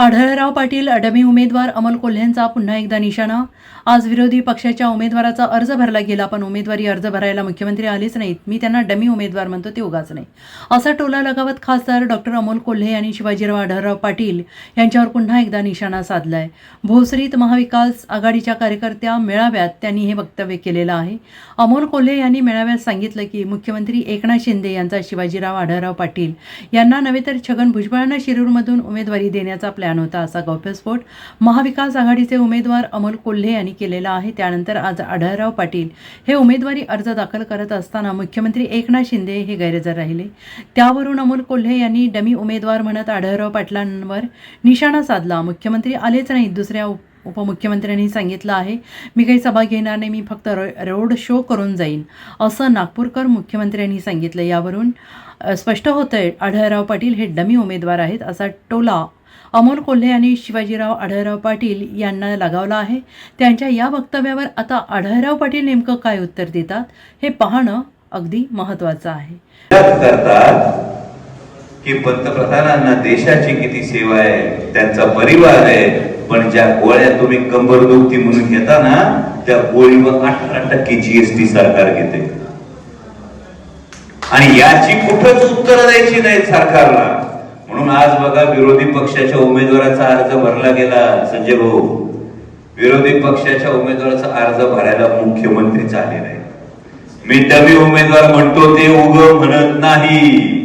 आढळराव पाटील अडमी उमेदवार अमोल कोल्हेंचा पुन्हा एकदा निशाणा. आज विरोधी पक्षाच्या उमेदवाराचा अर्ज भरला गेला पण उमेदवारी अर्ज भरायला मुख्यमंत्री आलेच नाहीत. मी त्यांना डमी उमेदवार म्हणतो ते उगाच नाही. असा टोला लगावत खासदार डॉक्टर अमोल कोल्हे आणि शिवाजीराव आढळराव पाटील यांच्यावर पुन्हा एकदा निशाणा साधलाय. भोसरीत महाविकास आघाडीच्या कार्यकर्त्या मेळाव्यात त्यांनी हे वक्तव्य केलेलं आहे. अमोल कोल्हे यांनी मेळाव्यात सांगितलं की मुख्यमंत्री एकनाथ शिंदे यांचा शिवाजीराव आढळराव पाटील यांना नव्हे तर छगन भुजबळांना शिरूरमधून उमेदवारी देण्याचा प्लॅन होता असा गौप्यस्फोट महाविकास आघाडीचे उमेदवार अमोल कोल्हे यांनी केलेला आहे. त्यानंतर आज आढळराव पाटील हे उमेदवारी अर्ज दाखल करत असताना मुख्यमंत्री एकनाथ शिंदे हे गैरहजर राहिले. त्यावरून अमोल कोल्हे यांनी डमी उमेदवार म्हणत आढळराव पाटलांवर निशाणा साधला. मुख्यमंत्री आलेच नाहीत. दुसऱ्या उपमुख्यमंत्र्यांनी सांगितलं आहे मी काही सभा घेणार नाही मी फक्त रो रोड शो करून जाईन असं नागपूरकर मुख्यमंत्र्यांनी सांगितलं. यावरून स्पष्ट होतं आहे आढळराव पाटील हे डमी उमेदवार आहेत असा टोला अमोल कोल्हे आणि शिवाजीराव आढळराव पाटील यांना लगावला आहे. त्यांच्या या वक्तव्यावर आता आढळराव पाटील नेमकं काय उत्तर देतात हे पाहणं अगदी महत्त्वाचं आहे. की पंतप्रधानांना देशाची किती सेवा आहे त्यांचा परिवार आहे पण ज्या गोळ्या तुम्ही कंबर दुखती म्हणून घेता ना त्या गोळीवर अठरा टक्के जीएसटी सरकार घेते. आणि याची कुठंच उत्तर द्यायची नाही सरकारला. म्हणून आज बघा विरोधी पक्षाच्या उमेदवाराचा अर्ज भरला गेला संजय भाऊ. विरोधी पक्षाच्या उमेदवाराचा अर्ज भरायला मुख्यमंत्री आले नाही मी डमी उमेदवार म्हणतो ते उग म्हणत नाही.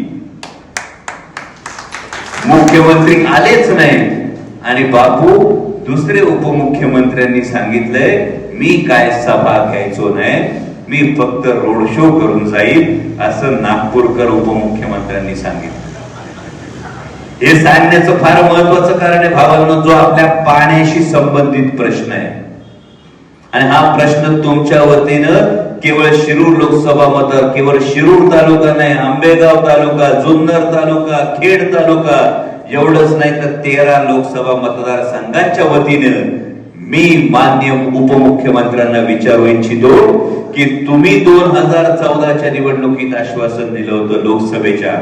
मुख्यमंत्री आलेच नाही आणि बापू दुसरे उपमुख्यमंत्र्यांनी सांगितलंय मी काय सभा घ्यायचो नाही मी फक्त रोड शो करून जाईल असं नागपूरकर उपमुख्यमंत्र्यांनी सांगितलं. हे सांगण्याचं फार महत्वाचं कारण आहे भावांना जो आपल्या पाण्याशी संबंधित प्रश्न आहे. आणि हा प्रश्न तुमच्या वतीनं केवळ शिरूर लोकसभा मतदार केवळ शिरूर तालुका नाही आंबेगाव तालुका जुन्नर तालुका खेड तालुका एवढंच नाही तर तेरा लोकसभा मतदारसंघांच्या वतीनं मी मान्य उपमुख्यमंत्र्यांना विचारू इच्छितो की तुम्ही दोन हजार चौदाच्या निवडणुकीत आश्वासन दिलं होतं लोकसभेच्या.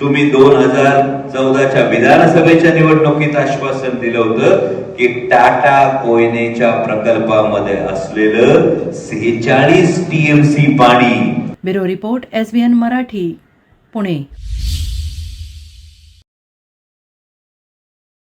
तुम्ही दोन हजार चौदाच्या विधानसभेच्या निवडणुकीत आश्वासन दिलं होतं की टाटा कोयनेच्या प्रकल्पामध्ये असलेलं सेहेचाळीस टीएमसी पाणी. Bureau report S N Marathi Pune.